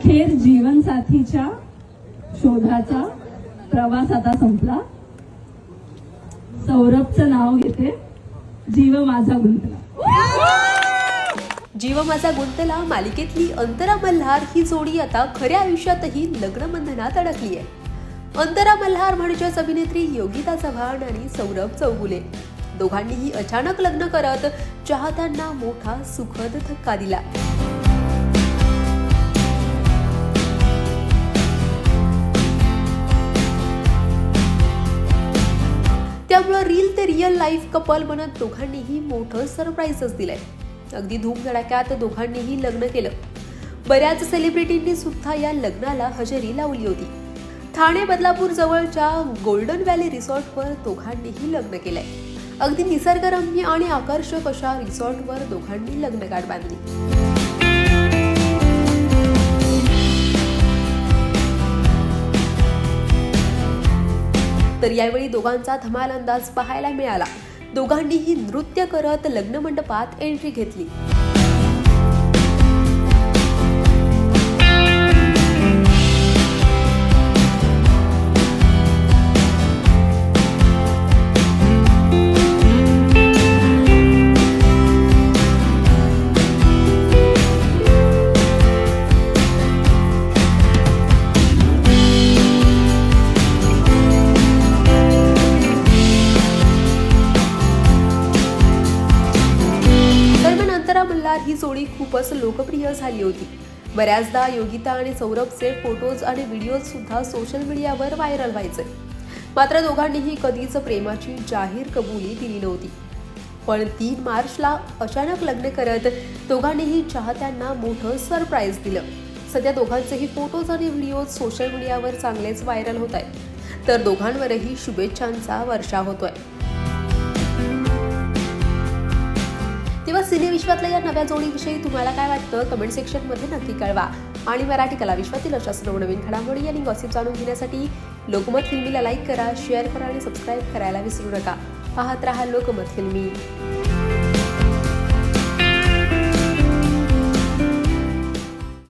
अखेर जीवनसाथीच्या शोधाचा प्रवास आता संपला. सौरभचं नाव घेते जीव माझा गुंतला. जीव माझा गुंतला मालिकेतली अंतरा मल्हार ही जोडी आता खऱ्या आयुष्यातही लग्नबंधनात अडकली आहे अंतरा मल्हार म्हणजेच अभिनेत्री योगिता चव्हाण आणि सौरभ चौगुले. दोघांनीही अचानक लग्न करत चाहत्यांना मोठा सुखद धक्का दिला. त्यामुळं रील ते रिअल लाईफ कपल म्हणत दोघांनीही मोठं सरप्राईजच दिलंय. अगदी धूमधडाक्यात दोघांनीही लग्न केलं. बऱ्याच सेलिब्रिटींनी सुद्धा या लग्नाला हजेरी लावली होती. ठाणे बदलापूर जवळच्या गोल्डन व्हॅली रिसॉर्टवर दोघांनीही लग्न केलंय. अगदी निसर्गरम्य आणि आकर्षक अशा रिसॉर्टवर दोघांनी लग्नगाठ बांधली. तर यावेळी दोघांचा धमाल अंदाज पाहायला मिळाला. दोघांनीही नृत्य करत लग्न मंडपात एंट्री घेतली. दरम्यान अंतरा मल्हार ही जोडी खूपच लोकप्रिय झाली होती. बऱ्याचदा योगिता आणि सौरभचे फोटोज आणि व्हिडिओज सुद्धा सोशल मीडियावर व्हायरल व्हायचे. मात्र दोघांनीही कधीच प्रेमाची जाहीर कबुली दिली नव्हती. पण तीन मार्चला अचानक लग्न करत दोघांनीही चाहत्यांना मोठं सरप्राईज दिलं. सध्या दोघांचेही फोटोज आणि व्हिडिओज सोशल मीडियावर चांगलेच व्हायरल होत आहेत. तर दोघांवरही शुभेच्छांचा वर्षा होतोय. तेव्हा सिनेविश्वातल्या या नव्या जोडीविषयी तुम्हाला काय वाटतं? कमेंट सेक्शनमध्ये नक्की कळवा. आणि मराठी कला विश्वातील अशाच नवनवीन घडामोडी आणि गॉसिप जाणून घेण्यासाठी लोकमत फिल्मीला लाईक करा शेअर करा आणि सबस्क्राईब करायला विसरू नका. पाहत राहा लोकमत फिल्मी.